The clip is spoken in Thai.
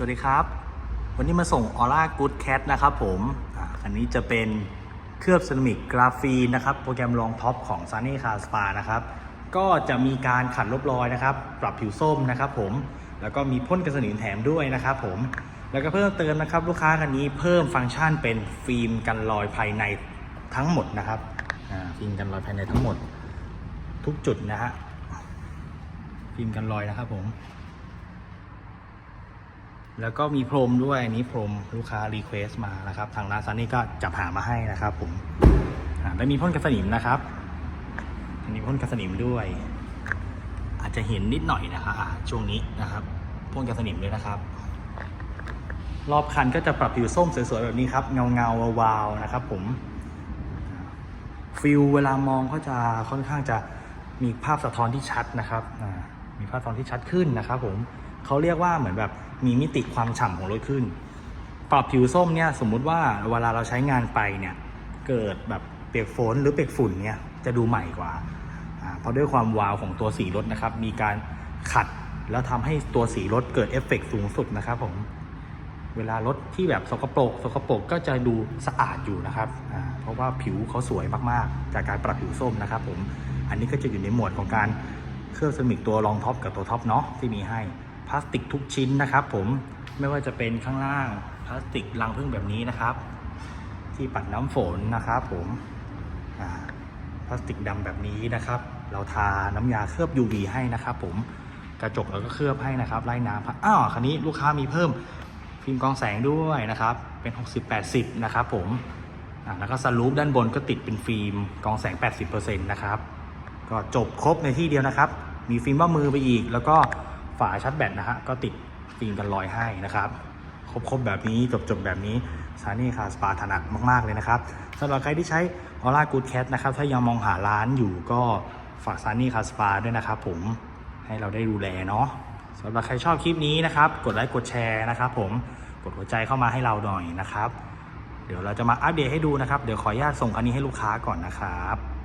สวัสดีครับ วันนี้มาส่ง Aura Good Cat นะครับผมอันนี้จะเป็นเคลือบเซรามิกกราฟีนนะครับ โปรแกรมรองท็อปของ Sunny Car Spa นะครับ ก็จะมีการขัดลบรอยนะครับ ปรับผิวส้มนะครับผม แล้วก็มีพ่นกันสนิมแถมด้วยนะครับผม แล้วก็เพิ่มเติมนะครับ ลูกค้าคันนี้เพิ่มฟังก์ชันเป็นฟิล์มกันรอยภายในทั้งหมดนะครับฟิล์มกันรอยภายในทั้งหมด ทุกจุดนะฮะ ฟิล์มกันรอยนะครับผม แล้วก็มีพรมด้วยอันนี้พรมลูกค้ารีเควสมานะครับ ทางร้านซันนี่ก็จับหามาให้นะครับผมอ่าแล้วมีพ่นกันสนิมนะครับอันนี้พ่นกันสนิมด้วย อาจจะเห็นนิดหน่อยนะครับช่วงนี้นะครับพ่นกันสนิมด้วยนะครับ รอบคันก็จะปรับผิวส้มสวยๆแบบนี้ครับ เงาเงาๆวาวๆนะครับ ผมฟิลเวลามองก็จะค่อนข้างจะมีภาพสะท้อนที่ชัดนะครับอ่า มีภาพสะท้อนที่ชัดขึ้นนะครับผมเขาเรียกว่าเหมือนแบบมีมิติความฉ่ำของรถขึ้นปรับผิวส้มเนี่ยสมมุติว่าเวลาเราใช้งานไปเนี่ยเกิดแบบเปียกฝนหรือเปียกฝุ่นเนี่ยจะดูใหม่กว่าเพราะด้วยความวาวของตัวสีรถนะครับ มีการขัดแล้วทำให้ตัวสีรถเกิดเอฟเฟกต์สูงสุดนะครับผมเวลารถที่แบบสกปรกสกปรกก็จะดูสะอาดอยู่นะครับเพราะว่าผิวเขาสวยมากๆ จากการปรับผิวส้มนะครับผมอันนี้ก็จะอยู่ในหมวดของการ เคลือบเซรามิกตัวรองท็อปกับตัวท็อปเนาะที่มีให้พลาสติกทุกชิ้นนะครับ ผมไม่ว่าจะเป็นข้างล่างพลาสติกรังพึ่งแบบนี้นะครับ ที่ปัดน้ำฝนนะครับ ผมพลาสติกดำแบบนี้นะครับ เราทาน้ำยาเคลือบ UV ให้นะครับ ผมกระจกเราก็เคลือบให้นะครับไล่น้ำอ้าวคันนี้ลูกค้ามีเพิ่มฟิล์มกองแสงด้วยนะครับ เป็น 60-80 นะครับ ผมแล้วก็สลูปด้านบนก็ติดเป็นฟิล์มกองแสง 80%นะครับ ก็จบครบในที่เดียวนะครับ มีฟิล์มว่ามือไปอีก แล้วก็ฝาชาร์จแบตนะฮะก็ติดฟิล์มกันรอยให้นะครับครบๆแบบนี้จบๆแบบนี้ซานี่คาสปาถนัดมาก ๆ เลยนะครับสำหรับใครที่ใช้ออร่ากูดแคทนะครับ ถ้ายังมองหาร้านอยู่ก็ฝากซานี่คาสปาด้วยนะครับผมให้เราได้ดูแลเนาะสำหรับใครชอบคลิปนี้นะครับ กดไลค์กดแชร์นะครับผมกดหัวใจเข้ามาให้เราหน่อยนะครับ เดี๋ยวเราจะมาอัปเดตให้ดูนะครับ เดี๋ยวขออนุญาตส่งคันนี้ให้ลูกค้าก่อนนะครับ